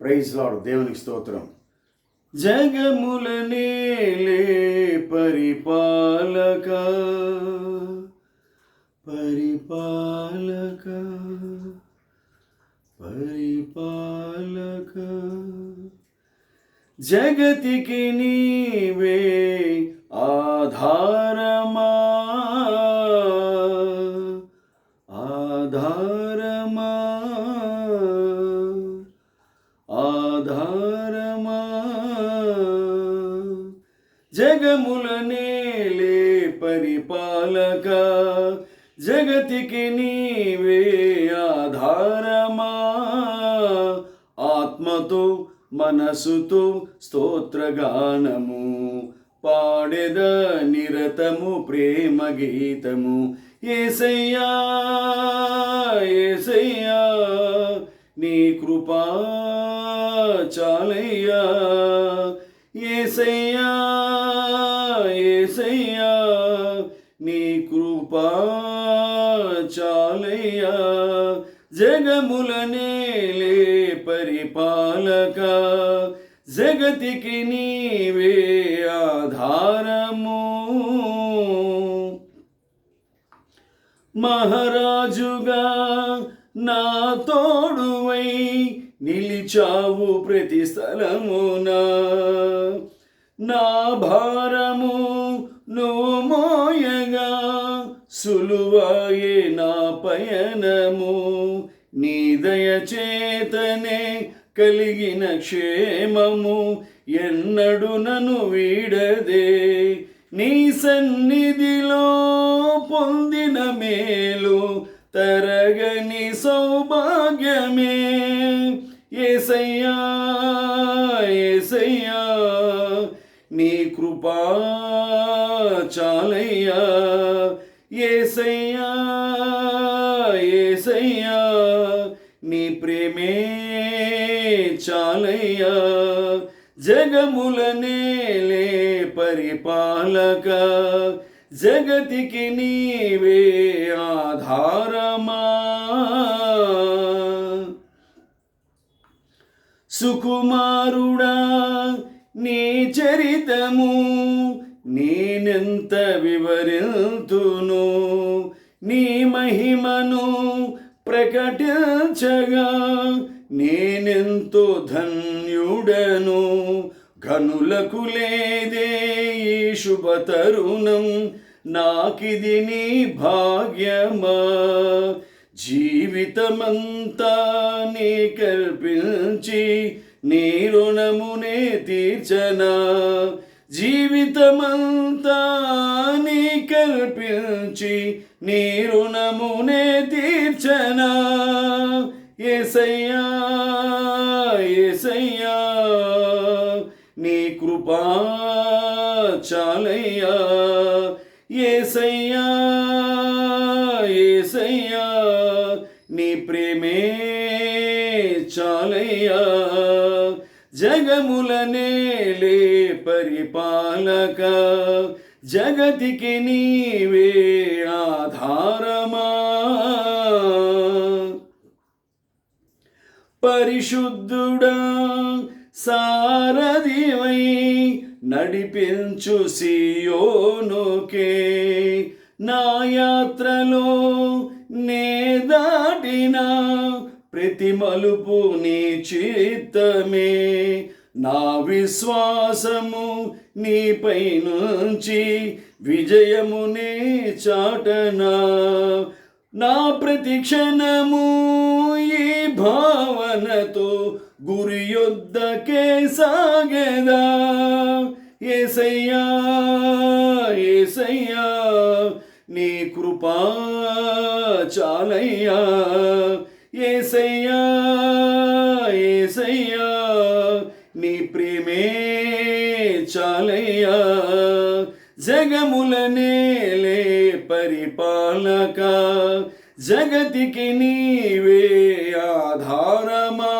Praise లాడు దేవునికి స్తోత్రం. జగముల నేలే పరిపాలక పరిపాలక పరిపాలక. జగతికి నీవే ఆధారమా ఆధారమా? జగముల నేలే పరిపాలక జగతికి నీవే ఆధారమా? ఆత్మతో మనసుతో స్తోత్రగానము పాడెద నిరతము ప్రేమ గీతము. ఏసయ్యా ఏసయ్యా నీ కృపా చాలయ్యా ఏసయ్యా ఏసయ్యా నీ కృపా చాలయ్యా జగముల నేలే పరిపాలక జగతికి నీవే ఆధారము మహారాజుగా నా తోడువై నిలిచావు ప్రతి స్థలమున. నా భారము నువ్వు మోయగా సులువాయే నా పయనము. నీ దయచేతనే కలిగిన క్షేమము ఎన్నడు నన్ను వీడదే. నీ సన్నిధిలో పొందిన మేలు తరగని సౌభాగ్యమే. ఏసయ్యా ఏసయ్యా నీ కృపా చాలయ్యా ఏసయ్యా ఏసయ్యా నీ ప్రేమే చాలయ్యా జగముల నేలే పరిపాలక జగతికి నీవే ఆధారమా సుకుమారుడా నీ చరితము నేనెంత వివరింతును? నీ మహిమను ప్రకటించగా నేనెంతో ధన్యుడను. ఘనులకు లేదే ఈ శుభ తరుణం నాకిది నీ భాగ్యమా? జీవితమంతా నీ కల్పించి నీ రుణమునే తీర్చనా? జీవితమంతా నీ కల్పించి నీ రుణమునే తీర్చనా? ఏసయ్యా ఏసయ్యా నీ కృపా చాలయ్యా. ఏసయ్యా ఏసయ్యా. నీ ప్రేమే చాలయ్యా. జగములనే పరిపాలక జగతికి నీవే ఆధారమా. పరిశుద్ధుడా సారథివై నడిపించు సియోనుకే. నా యాత్రలో నే దాటిన ప్రతి మలుపు నీ చిత్తమే. నా విశ్వాసము నీపై నుంచి విజయమునే చాటనా. నా ప్రతి క్షణము ఈ భావనతో గురి యొద్దకే సాగదా. ఏసయ్యా ఏసయ్యా నీ కృపా చాలయ్యా. ఏసయ్యా ఏసయ్యా నీ ప్రేమే చాలయ్యా. జగముల పరిపాలక జగతికి నీవే ఆధారమా.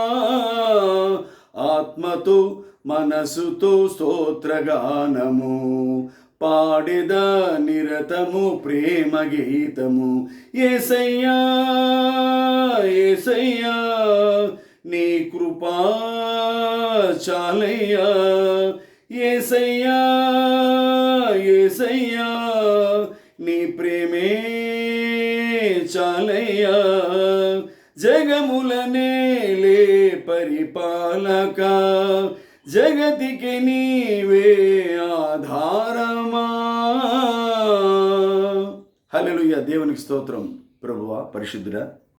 ఆత్మతో మనసుతో స్తోత్రగానము. పాడెద నిరతము ప్రేమ గీతము. ఏసయ్యా ఏసయ్యా నీ కృపా చాలయ్యా. ఏసయ్యా ఏసయ్యా నీ ప్రేమే చాలయ్యా. జగములనే లే పరిపాలక జగతికి నీవే ఆధారమా? హలో దేవునికి స్తోత్రం ప్రభువా పరిశుద్ధుడా.